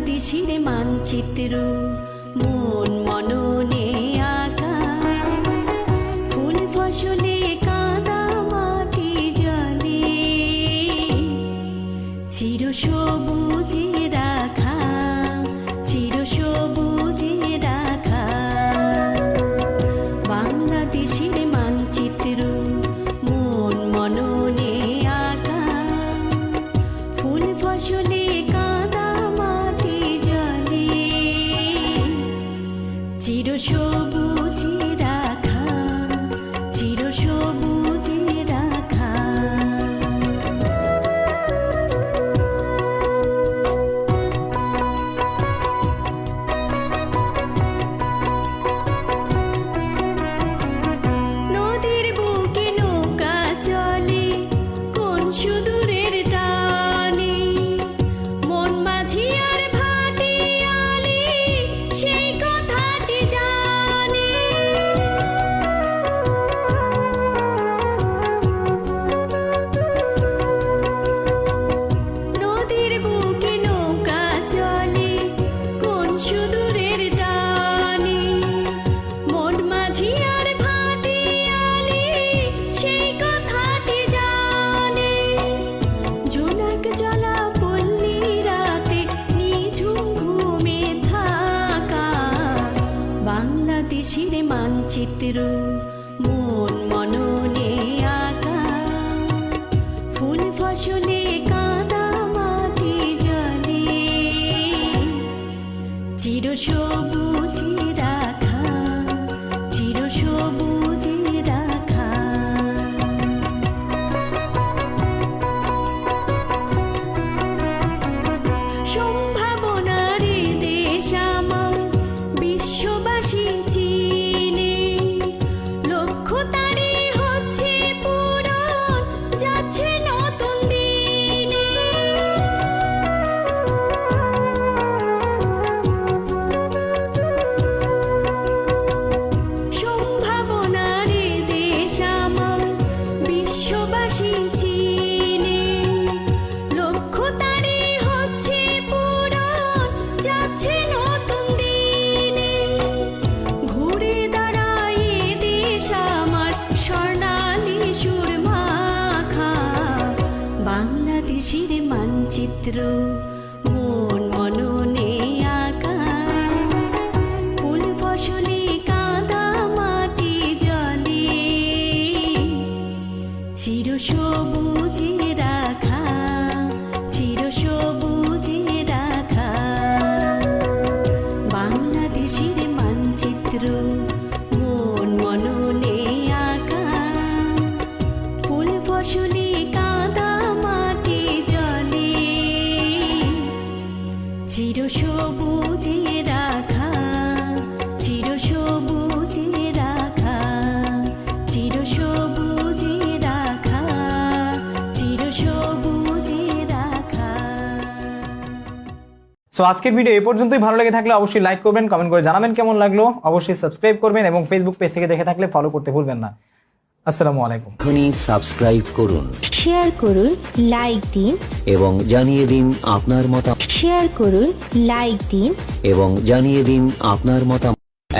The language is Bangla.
বাংলাদেশের মানচিত্র, মন মননে আঁকা। ফুল ফসলে কাদা মাটি জলে। চির সবুজে রাখা, চির সবুজে রাখা। বাংলাদেশের মানচিত্র বাংলাদেশের মানচিত্র, মন মননে আঁকা। ফুল ফসলে কাদা মাটি জলে। চির সবুজ রাখা চির সবুজে বাংলাদেশের মানচিত্র। চির রাখা সো আজকের ভিডিও এ পর্যন্তই ভালো লেগে থাকলে অবশ্যই লাইক করবেন কমেন্ট করে জানাবেন কেমন লাগল। অবশ্যই সাবস্ক্রাইব করবেন এবং ফেসবুক পেজ থেকে দেখে থাকলে ফলো করতে ভুলবেন না। আসসালামু আলাইকুম। এখনই সাবস্ক্রাইব করুন। শেয়ার করুন লাইক দিন। এবং জানিয়ে দিন আপনার মতামত। শেয়ার করুন লাইক দিন। এবং জানিয়ে দিন আপনার মতামত।